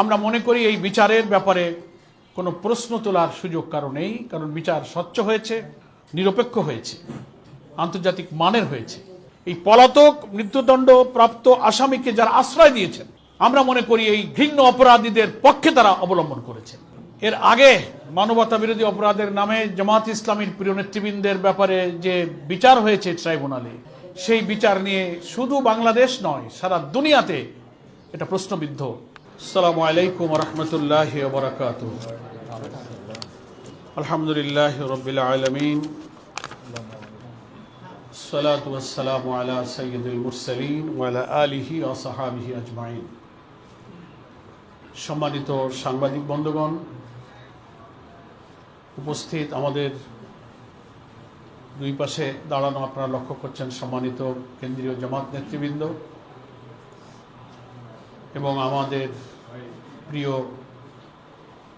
আমরা মনে করি এই বিচারের ব্যাপারে কোনো প্রশ্ন তোলার সুযোগ কারও নেই, কারণ বিচার স্বচ্ছ হয়েছে, নিরপেক্ষ হয়েছে, আন্তর্জাতিক মানের হয়েছে। এই পলাতক মৃত্যুদণ্ড প্রাপ্ত আসামিকে যারা আশ্রয় দিয়েছেন, আমরা মনে করি এই ঘৃণ্য অপরাধীদের পক্ষে তারা অবলম্বন করেছেন এর আগে মানবতা বিরোধী অপরাধের নামে জামাত ইসলামীর প্রিয় নেতৃবৃন্দের ব্যাপারে যে বিচার হয়েছে ট্রাইব্যুনালে, সেই বিচার নিয়ে শুধু বাংলাদেশ নয়, সারা দুনিয়াতে এটা প্রশ্নবিদ্ধ। আসসালামু আলাইকুম রহমতুল্লাহ বরাকাত আলহামদুলিল্লাহ রবিল আলমিন الصلاة والسلام على سيد المرسلين وعلى آله وصحابه أجمعين সম্মানিত সাংবাদিক বন্ধুগণ উপস্থিত আমাদের দুই পাশে দাঁড়ানো আপনারা লক্ষ্য করছেন সম্মানিত কেন্দ্রীয় জামাত নেতৃবৃন্দ এবং আমাদের প্রিয়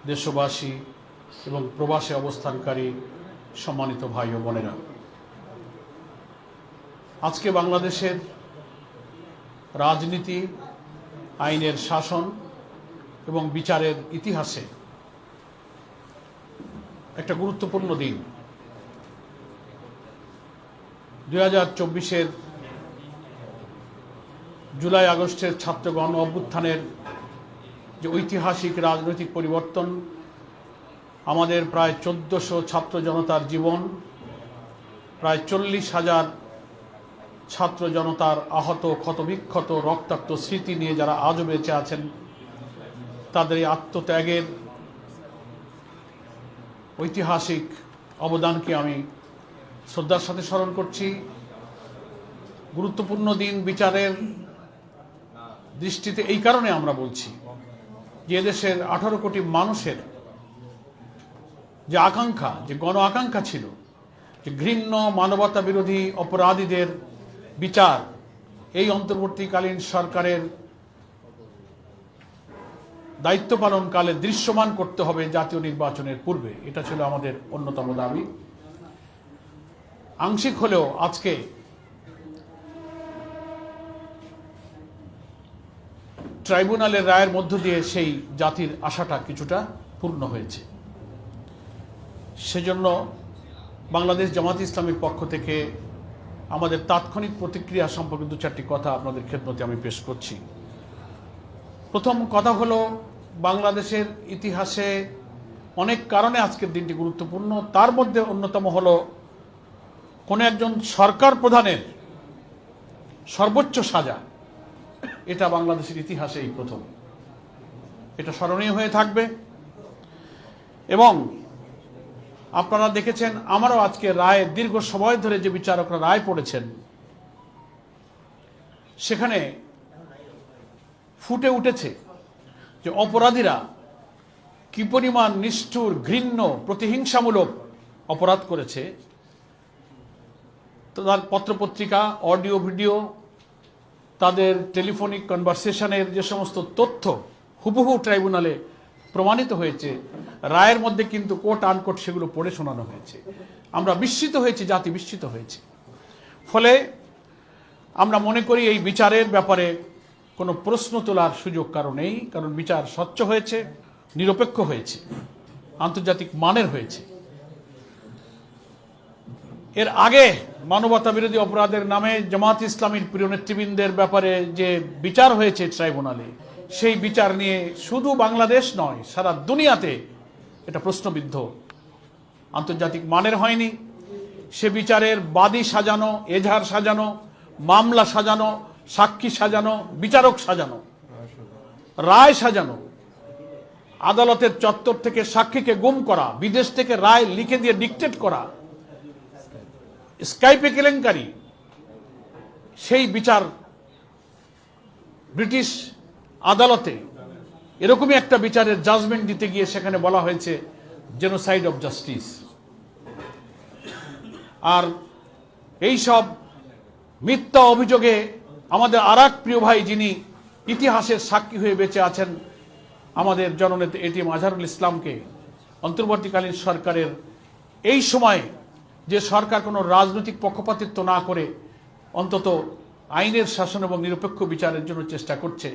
দেশবাসী এবং প্রবাসে অবস্থানকারী সম্মানিত ভাই ও বোনেরা, আজকে বাংলাদেশের রাজনীতি, আইনের শাসন এবং বিচারের ইতিহাসে একটা গুরুত্বপূর্ণ দিন। দুই হাজার চব্বিশের জুলাই আগস্টের ছাত্র গণ অভ্যুত্থানের যে ঐতিহাসিক রাজনৈতিক পরিবর্তন, আমাদের প্রায় চোদ্দশো ছাত্র জনতার জীবন, প্রায় চল্লিশ হাজার ছাত্র জনতার আহত, ক্ষতবিক্ষত, রক্তাক্ত স্মৃতি নিয়ে যারা আজও বেঁচে আছেন, তাদের এই আত্মত্যাগের ঐতিহাসিক অবদানকে আমি শ্রদ্ধার সাথে স্মরণ করছি। গুরুত্বপূর্ণ দিন বিচারের দৃষ্টিতে এই কারণে আমরা বলছি যে দেশের আঠারো কোটি মানুষের যে আকাঙ্ক্ষা, যে গণ আকাঙ্ক্ষা ছিল, যে ঘৃণ্য মানবতা বিরোধী অপরাধীদের বিচার, এই অন্তর্বর্তীকালীন সরকারের দায়িত্ব পালনকালে দৃশ্যমান করতে হবে জাতীয় নির্বাচনের পূর্বে। এটা ছিল আমাদের অন্যতম দাবি। আংশিক হলেও আজকে ট্রাইব্যুনালের রায়ের মধ্য দিয়ে সেই জাতির আশাটা কিছুটা পূর্ণ হয়েছে। সেজন্য বাংলাদেশ জামাত ইসলামীর পক্ষ থেকে আমাদের তাৎক্ষণিক প্রতিক্রিয়া সম্পর্কে দু চারটি কথা আপনাদের ক্ষেত্রতে আমি পেশ করছি। প্রথম কথা হলো, বাংলাদেশের ইতিহাসে অনেক কারণে আজকের দিনটি গুরুত্বপূর্ণ। তার মধ্যে অন্যতম হলো, কোনো একজন সরকার প্রধানের সর্বোচ্চ সাজা এটা বাংলাদেশের ইতিহাসে এই প্রথম। এটা স্মরণীয় হয়ে থাকবে। এবং আপনারা দেখেছেন, আমারও আজকে রায়, দীর্ঘ সময় ধরে যে বিচারকরা রায় পড়েছেন, সেখানে ফুটে উঠেছে যে অপরাধীরা কি পরিমাণ নিষ্ঠুর, ঘৃণ্য, প্রতিহিংসামূলক অপরাধ করেছে। তার পত্রপত্রিকা, অডিও, ভিডিও তাদের টেলিফোনিক কনভারসেশনের যে সমস্ত তথ্য হুবহু ট্রাইব্যুনালে প্রমাণিত হয়েছে, রায়ের মধ্যে কিন্তু কোট আনকোট সেগুলো পড়ে শোনানো হয়েছে। আমরা বিস্মিত হয়েছি, জাতি বিস্মিত হয়েছে। ফলে আমরা মনে করি এই বিচারের ব্যাপারে কোনো প্রশ্ন তোলার সুযোগ কারও নেই, কারণ বিচার স্বচ্ছ হয়েছে, নিরপেক্ষ হয়েছে, আন্তর্জাতিক মানের হয়েছে। এর আগে মানবতা বিরোধী অপরাধের নামে জামাত ইসলামীর প্রিয় নেতৃবৃন্দের ব্যাপারে যে বিচার হয়েছে ট্রাইব্যুনালে, সেই বিচার নিয়ে শুধু বাংলাদেশ নয়, সারা দুনিয়াতে এটা প্রশ্নবিদ্ধ। আন্তর্জাতিক মানের হয়নি। সে বিচারের বাদী সাজানো, এজাহার সাজানো, মামলা সাজানো, সাক্ষী সাজানো, বিচারক সাজানো, রায় সাজানো, আদালতের চত্বর থেকে সাক্ষীকে গুম করা, বিদেশ থেকে রায় লিখে দিয়ে ডিকটেট করা স্কাইপে কেলেঙ্কারি। সেই বিচার ব্রিটিশ আদালতে এরকমই একটা বিচারের জাজমেন্ট দিতে গিয়ে সেখানে বলা হয়েছে জেনোসাইড অফ জাস্টিস আর এই সব মিথ্যা অভিযোগে আমাদের আর প্রিয় ভাই যিনি ইতিহাসের সাক্ষী হয়ে বেঁচে আছেন, আমাদের জননেতা এটিএম আজহারুল ইসলামকে অন্তর্বর্তীকালীন সরকারের এই সময়ে যে সরকার কোনো রাজনৈতিক পক্ষপাতিত্ব না করে অন্তত আইনের শাসন এবং নিরপেক্ষ বিচারের জন্য চেষ্টা করছে,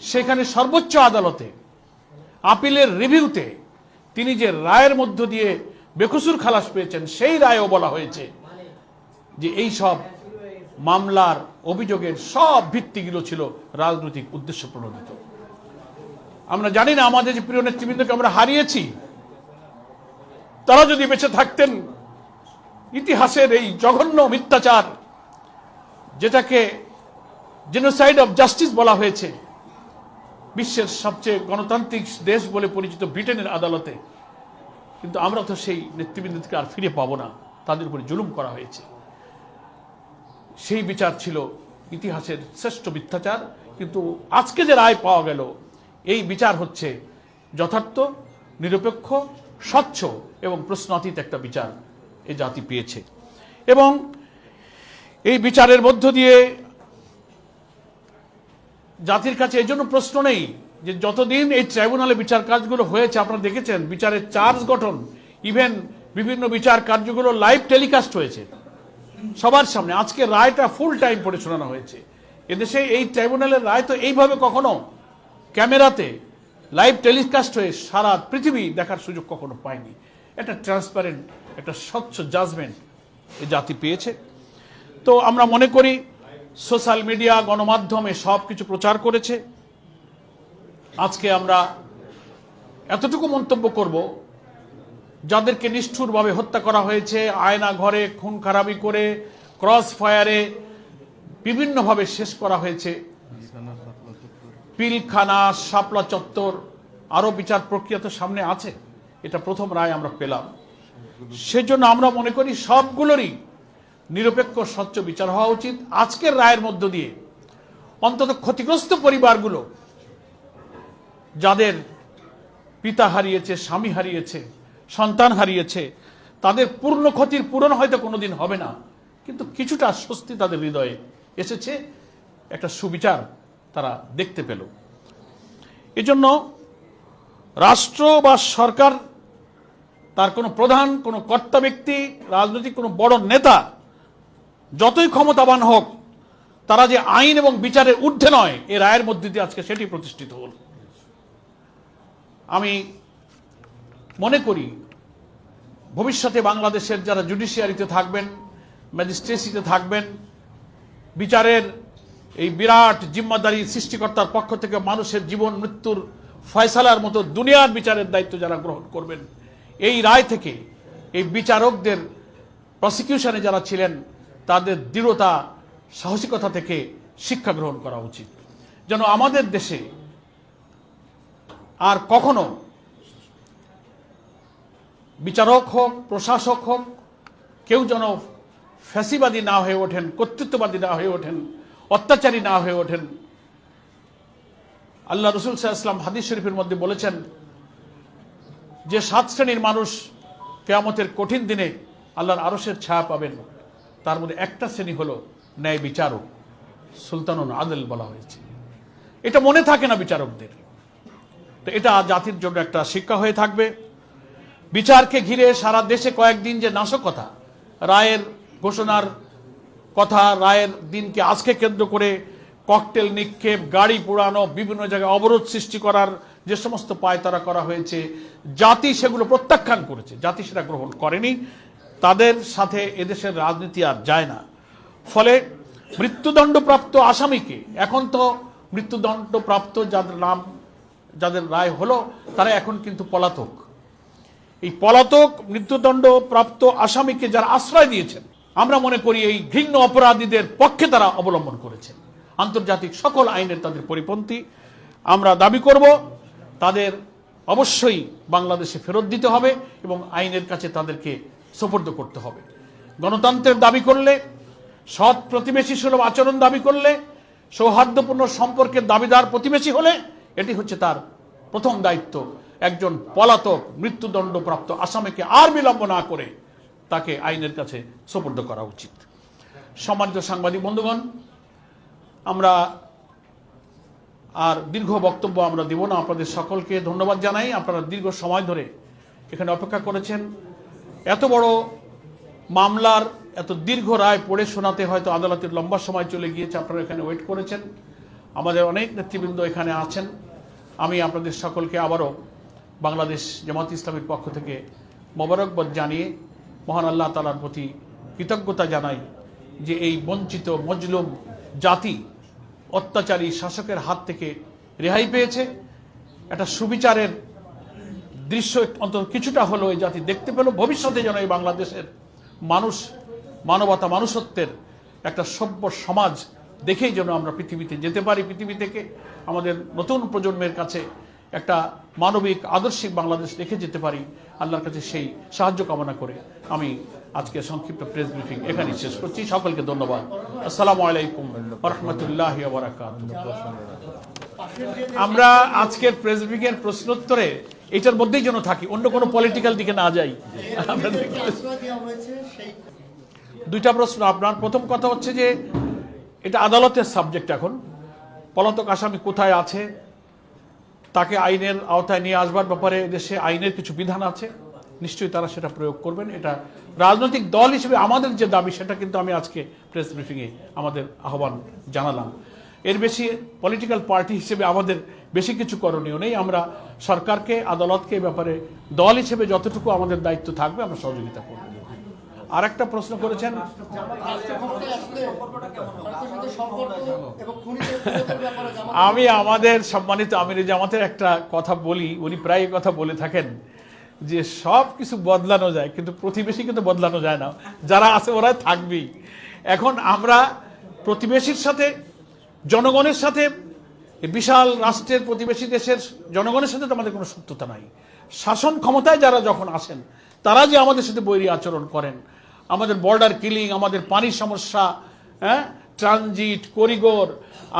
সেখানে সর্বোচ্চ আদালতে, আপিলের রিভিউতে তিনি যে রায়ের মধ্য দিয়ে বেকসুর খালাস পেয়েছেন, সেই রায়ও বলা হয়েছে যে এই সব মামলার অভিযোগের সব ভিত্তিগুলো ছিল রাজনৈতিক উদ্দেশ্য প্রণোদিত। আমরা জানি না আমাদের যে প্রিয় নেতৃবৃন্দকে আমরা হারিয়েছি, তারা যদি বেঁচে থাকতেন ইতিহাসের এই জঘন্য মিথ্যাচার, যেটাকে জেনোসাইড অফ জাস্টিস বলা হয়েছে, বিশ্বের সবচেয়ে গণতান্ত্রিক দেশ বলে পরিচিত ব্রিটেনের আদালতে। কিন্তু আমরা তো সেই নেতৃবৃন্দকে আর ফিরে পাবো না, তাদের উপরে জুলুম করা হয়েছে। সেই বিচার ছিল ইতিহাসের শ্রেষ্ঠ মিথ্যাচার, কিন্তু আজকে যে রায় পাওয়া গেল, এই বিচার হচ্ছে যথার্থ, নিরপেক্ষ, স্বচ্ছ এবং প্রশ্নাতীত একটা বিচার। এ জাতি পেয়েছে। এবং এই বিচারের মধ্য দিয়ে জাতির কাছে এই জন্য প্রশ্ন নেই যে যতদিন এই ট্রাইব্যুনালে বিচার কাজগুলো হয়েছে, আপনারা দেখেছেন বিচারের চার্জ গঠন ইভেন বিভিন্ন বিচার কার্যগুলো লাইভ টেলিকাস্ট হয়েছে। সবার সামনে আজকে রায়টা ফুল টাইম পড়ে শোনানো হয়েছে। এদেশে এই ট্রাইব্যুনালের রায় তো এইভাবে কখনো ক্যামেরাতে লাইভ টেলিকাস্ট হয়ে সারা পৃথিবী দেখার সুযোগ কখনো পায়নি। একটা ট্রান্সপারেন্ট একটা স্বচ্ছ জাজমেন্ট এই জাতি পেয়েছে। তো আমরা মনে করি সোশ্যাল মিডিয়া, গণমাধ্যমে সব কিছু প্রচার করেছে। আজকে আমরা এতটুকু মন্তব্য করব, যাদেরকে নিষ্ঠুরভাবে হত্যা করা হয়েছে, আয়না ঘরে, খুন খারাপি করে ক্রস ফায়ারে বিভিন্নভাবে শেষ করা হয়েছে। পিলখানা, শাপলা চত্বর, আরও বিচার প্রক্রিয়া তো সামনে আছে। এটা প্রথম রায় আমরা পেলাম। সেজন্য আমরা মনে করি সবগুলোরই নিরপেক্ষ, স্বচ্ছ বিচার হওয়া উচিত। আজকের রায়ের মধ্য দিয়ে অন্তত ক্ষতিগ্রস্ত পরিবারগুলো যাদের পিতা হারিয়েছে, স্বামী হারিয়েছে, সন্তান হারিয়েছে, তাদের পূর্ণ ক্ষতির পূরণ হয়তো কোনোদিন হবে না, কিন্তু কিছুটা স্বস্তি তাদের হৃদয়ে এসেছে। একটা সুবিচার তারা দেখতে পেল। এজন্য রাষ্ট্র বা সরকার, তার কোনো প্রধান, কোনো কর্তা ব্যক্তি, রাজনৈতিক কোনো বড় নেতা, যতই ক্ষমতাবান হোক, তারা যে আইন এবং বিচারের ঊর্ধ্বে নয়, এ রায়ের মধ্যে দিয়ে আজকে সেটি প্রতিষ্ঠিত হল। আমি মনে করি, ভবিষ্যতে বাংলাদেশের যারা জুডিশিয়ারিতে থাকবেন, ম্যাজিস্ট্রেসিতে থাকবেন, বিচারের এই বিরাট জিম্মাদারি সৃষ্টিকর্তার পক্ষ থেকে মানুষের জীবন, মৃত্যুর ফয়সালার মতো দুনিয়ার বিচারের দায়িত্ব যারা গ্রহণ করবেন, এই রায় থেকে এই বিচারকদের প্রসিকিউশনে যারা ছিলেন, তাদের দৃঢ়তা, সাহসিকতা থেকে শিক্ষা গ্রহণ করা উচিত। যেন আমাদের দেশে আর কখনো বিচারক হোক, প্রশাসক হোক, কেউ যেন ফ্যাসিবাদী না হয়ে ওঠেন, কর্তৃত্ববাদী না হয়ে ওঠেন, অত্যাচারী না হয়ে ওঠেন আল্লাহ রসুল সাল্লাম হাদিস শরীফের মধ্যে বলেছেন যে সাত শ্রেণির মানুষ কেয়ামতের কঠিন দিনে আল্লাহর আরসের ছায়া পাবেন। তার মধ্যে একটা শ্রেণি হলো ন্যায় বিচারক, সুলতানুন আদেল বলা হয়েছে। এটা মনে থাকে না বিচারকদের। তো এটা জাতির জন্য একটা শিক্ষা হয়ে থাকবে। বিচারকে ঘিরে সারা দেশে কয়েকদিন যে নাশকতা, রায়ের ঘোষণার কথা, রায়ের দিনকে আজকে কেন্দ্র করে ককটেল নিক্ষেপ, গাড়ি পোড়ানো, বিভিন্ন জায়গায় অবরোধ সৃষ্টি করার যে সমস্ত পায়তারা করা হয়েছে, জাতি সেগুলো প্রত্যাখ্যান করেছে। জাতি সেটা গ্রহণ করেনি। তাদের সাথে এদেশের রাজনীতি আর যায় না। ফলে মৃত্যুদণ্ডপ্রাপ্ত আসামিকে, এখন তো মৃত্যুদণ্ডপ্রাপ্ত যাদের নাম, যাদের রায় হলো, তারা এখন কিন্তু পলাতক। এই পলাতক মৃত্যুদণ্ড প্রাপ্ত আসামিকে যারা আশ্রয় দিয়েছেন, আমরা মনে করি এই ঘৃণ্য অপরাধীদের পক্ষে তারা অবলম্বন করেছেন। আন্তর্জাতিক সকল আইনের তাদের পরিপন্থী। আমরা দাবি করব, তাদের অবশ্যই বাংলাদেশে ফেরত দিতে হবে এবং আইনের কাছে তাদেরকে সোপর্দ করতে হবে। গণতন্ত্রের দাবি করলে, সৎ প্রতিবেশী সুলভ আচরণ দাবি করলে, সৌহার্দ্যপূর্ণ সম্পর্কের দাবিদার প্রতিবেশী হলে, এটি হচ্ছে তার প্রথম দায়িত্ব। একজন পলাতক, মৃত্যুদণ্ডপ্রাপ্ত আসামিকে আর বিলম্ব না করে তাকে আইনের কাছে সোপর্দ করা উচিত। সম্মানিত সাংবাদিক বন্ধুগণ আমরা আর দীর্ঘ বক্তব্য আমরা দেব না। আপনাদের সকলকে ধন্যবাদ জানাই। আপনারা দীর্ঘ সময় ধরে এখানে অপেক্ষা করেছেন। এত বড় মামলার এত দীর্ঘ রায় পড়ে শোনাতে হয়তো আদালতের লম্বা সময় চলে গিয়েছে। আপনারা এখানে ওয়েট করেছেন। আমাদের অনেক নেতৃবৃন্দ এখানে আছেন। আমি আপনাদের সকলকে আবারও বাংলাদেশ জামাত ইসলামের পক্ষ থেকে মোবারকবাদ জানিয়ে মহান আল্লাহ তালার প্রতি কৃতজ্ঞতা জানাই যে এই বঞ্চিত মজলুম জাতি অত্যাচারী শাসকের হাত থেকে রেহাই পেয়েছে। একটা সুবিচারের দৃশ্য অন্তত কিছুটা হলো এই জাতি দেখতে পেল। ভবিষ্যতে যেন এই বাংলাদেশের মানুষ, মানবতা মানুষত্বের একটা সভ্য সমাজ দেখেই যেন আমরা পৃথিবীতে যেতে পারি। পৃথিবী থেকে আমাদের নতুন প্রজন্মের কাছে একটা মানবিক, আদর্শিক বাংলাদেশ রেখে যেতে পারি। আল্লাহর কাছে সেই সাহায্য কামনা করে আমি আজকে সংক্ষিপ্ত প্রেস ব্রিফিং এখানেই শেষ করছি। সকলকে ধন্যবাদ। আসসালামু আলাইকুম রহমতুল্লাহ আমরা আজকের প্রেস ব্রিফিং এর প্রশ্নোত্তরে এটার মধ্যেই যেন থাকি, অন্য কোনো পলিটিক্যাল দিকে না যাই। দুইটা প্রশ্ন। আপনার প্রথম কথা হচ্ছে যে, এটা আদালতের সাবজেক্ট এখন। পলাতক আসামি কোথায় আছে? তাকে আইনের আওতায় নিয়ে আসবার ব্যাপারে দেশে আইনের কিছু বিধান আছে? নিশ্চয়ই তারা সেটা প্রয়োগ করবেন। এটা রাজনৈতিক দল হিসেবে আমাদের যে দাবি, সেটা কিন্তু আমি আজকে প্রেস ব্রিফিংয়ে আমাদের আহ্বান জানালাম। এর বেশি পলিটিক্যাল পার্টি হিসেবে আমাদের বেশি কিছু করণীয় নেই। আমরা সরকারকে, আদালতকে ব্যাপারে দল হিসেবে যতটুকু আমাদের দায়িত্ব থাকবে, আমরা সহযোগিতা করব। আর একটা প্রশ্ন করেছেন? আমি আমাদের সম্মানিত আমির জামাতের একটা কথা বলি। উনি প্রায় কথা বলে থাকেন। যে সব কিছু বদলানো যায়, কিন্তু প্রতিবেশী কিন্তু বদলানো যায় না। যারা আছে ওরা থাকবেই। এখন আমরা প্রতিবেশীর সাথে, জনগণের সাথে বিশাল রাষ্ট্রের প্রতিবেশী দেশের জনগণের সাথে তো আমাদের কোনো সত্যতা নাই। শাসন ক্ষমতায় যারা যখন আসেন, তারা যে আমাদের সাথে বৈরী আচরণ করেন। আমাদের বর্ডার কিলিং আমাদের পানির সমস্যা হ্যাঁ? ট্রানজিট করিডোর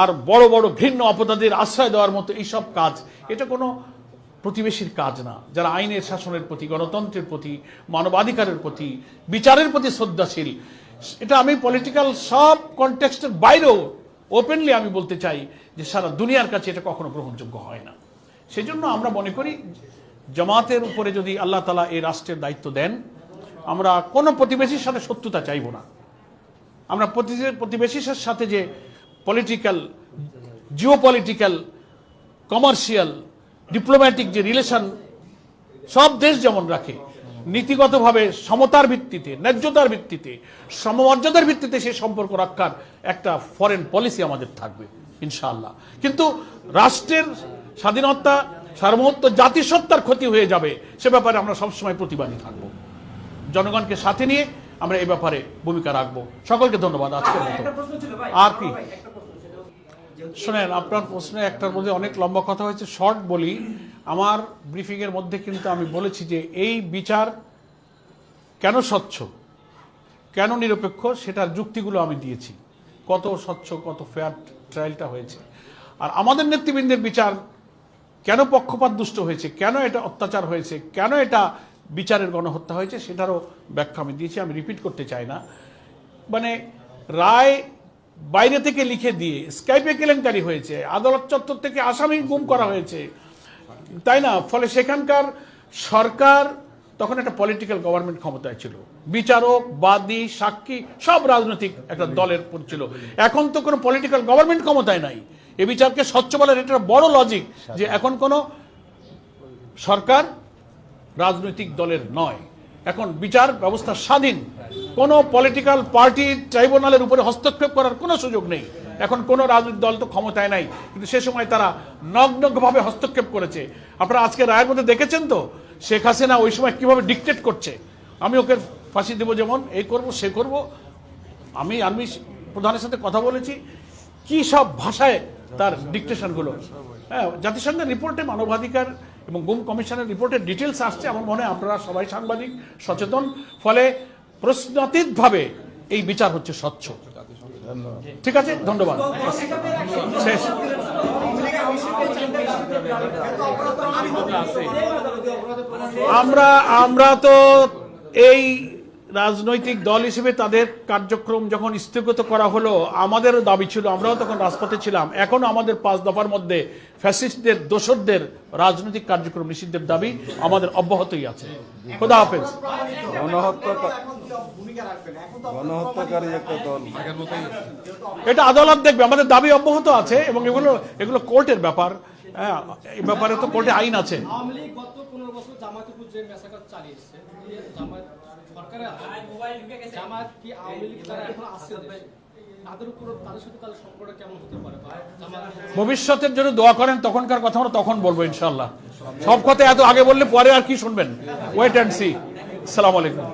আর বড় বড় ঘৃণ্য অপরাধীর আশ্রয় দেওয়ার মতো এইসব কাজ, এটা কোনো প্রতিবেশীর কাজ না। যারা আইনের শাসনের প্রতি, গণতন্ত্রের প্রতি, মানবাধিকারের প্রতি, বিচারের প্রতি শ্রদ্ধাশীল, এটা আমি পলিটিক্যাল সব কনটেক্সটের বাইরেও ওপেনলি আমি বলতে চাই যে সারা দুনিয়ার কাছে এটা কখনো গ্রহণযোগ্য হয় না। সেজন্য আমরা মনে করি জামাতের উপরে যদি আল্লাহ তালা এই রাষ্ট্রের দায়িত্ব দেন, আমরা কোনো প্রতিবেশীর সাথে শত্রুতা চাইব না। আমরা প্রতি- প্রতিবেশীর সাথে যে political geo political commercial diplomatic যে রিলেশন সব দেশ যেমন রাখে নীতিগতভাবে সমতার ভিত্তিতে ন্যায্যতার ভিত্তিতে সমমর্যাদার ভিত্তিতে সেই সম্পর্ক রক্ষার একটা ফরেন পলিসি আমাদের থাকবে ইনশাআল্লাহ। কিন্তু রাষ্ট্রের স্বাধীনতা সার্বভৌমত্ব জাতিসত্তার ক্ষতি হয়ে যাবে সে ব্যাপারে আমরা সবসময় প্রতিবাদী থাকব। জনগণকে সাথে নিয়ে আমরা এই ব্যাপারে ভূমিকা রাখব। সকলকে ধন্যবাদ আজকের মতো। আর কি? ভাই, একটা প্রশ্ন ছিল। যেহেতু- শোনেন, আপনার প্রশ্নে একটার মধ্যে অনেক লম্বা কথা হয়েছে। শর্ট বলি, আমার ব্রিফিং এর মধ্যে কিন্তু আমি বলেছি যে এই বিচার কেন স্বচ্ছ? কেন নিরপেক্ষ? সেটার যুক্তিগুলো আমি দিয়েছি। কত স্বচ্ছ, কত ফেয়ার ট্রায়ালটা হয়েছে। আর আমাদের নেতৃবৃন্দের বিচার কেন পক্ষপাত দুষ্ট হয়েছে? কেন এটা অত্যাচার হয়েছে? কেন এটা বিচারের গণহত্যা হয়েছে? সেটারও ব্যাখ্যা আমি দিয়েছি। আমি রিপিট করতে চাই না। মানে রায় বাইরে থেকে লিখে দিয়ে স্কাইপে কেলেঙ্কারি হয়েছে, আদালত চত্বর থেকে আসামি গুম করা হয়েছে। তাই না? ফলে সেখানকার সরকার তখন একটা পলিটিক্যাল গভর্নমেন্ট ক্ষমতায় ছিল। বিচারক, বাদী, সাক্ষী, সব রাজনৈতিক একটা দলের ছিল। এখন তো কোনো পলিটিক্যাল গভর্নমেন্ট ক্ষমতায় নাই। এ বিচারকে স্বচ্ছ বলার এটা বড় লজিক যে এখন কোনো সরকার রাজনৈতিক দলের নয়। এখন বিচার ব্যবস্থা স্বাধীন। কোনো পলিটিক্যাল পার্টি ট্রাইব্যুনালের উপরে হস্তক্ষেপ করার কোনো সুযোগ নেই। এখন কোনো রাজনৈতিক দল তো ক্ষমতায় নাই, কিন্তু সে সময় তারা নগ্নভাবে হস্তক্ষেপ করেছে। আপনারা আজকে রায়ের মধ্যে দেখেছেন তো? শেখ হাসিনা ওই সময় কীভাবে ডিকটেট করছে? আমি ওকে ফাঁসি দেবো যেমন, এই করব, সে করব। আমি আর্মি প্রধানের সাথে কথা বলেছি। কি সব ভাষায় তার ডিকটেশনগুলো হ্যাঁ জাতিসংঘের রিপোর্টে মানবাধিকার এবং গুম কমিশনের রিপোর্টের ডিটেলস আসছে। আমার মনে হয় আপনারা সবাই সাংবাদিক, সচেতন। ফলে প্রশ্নাতীতভাবে এই বিচার হচ্ছে স্বচ্ছ। ঠিক আছে? ধন্যবাদ। শেষ। আমরা আমরা তো এই রাজনৈতিক দল হিসেবে তাদের কার্যক্রম যখন স্থগিত করা হলো আমাদেরও দাবি ছিল আমরাও তখন রাজপথে ছিলাম। এখনও আমাদের পাঁচ দফার মধ্যে ফ্যাসিস্টদের দোসরদের রাজনৈতিক কার্যক্রম নিষিদ্ধের দাবি আমাদের অব্যাহতই আছে। খোদা হাফেজ। গণহত্যা গণহত্যাকারী একটা দল। এটা আদালত দেখবে আমাদের দাবি অব্যাহত আছে এবং এগুলো এগুলো কোর্টের ব্যাপার। হ্যাঁ এই ব্যাপারে তো কোর্টে আইন আছে। আওয়ামী লীগ গত যে মেসাকার চালিয়েছে যে জামাত সরকারে আছে জামাত কি আওয়ামী লীগ তারা এখন আছে তাদের উপর তাদের সাথে তাদের সম্পর্কটা কেমন হতে পারে ভবিষ্যতের জন্য দোয়া করেন তখনকার কথা আমরা তখন বলব ইনশাল্লাহ সব কথা এত আগে বললে পরে আর কি শুনবেন? ওয়েট অ্যান্ড সি সালাম আলাইকুম।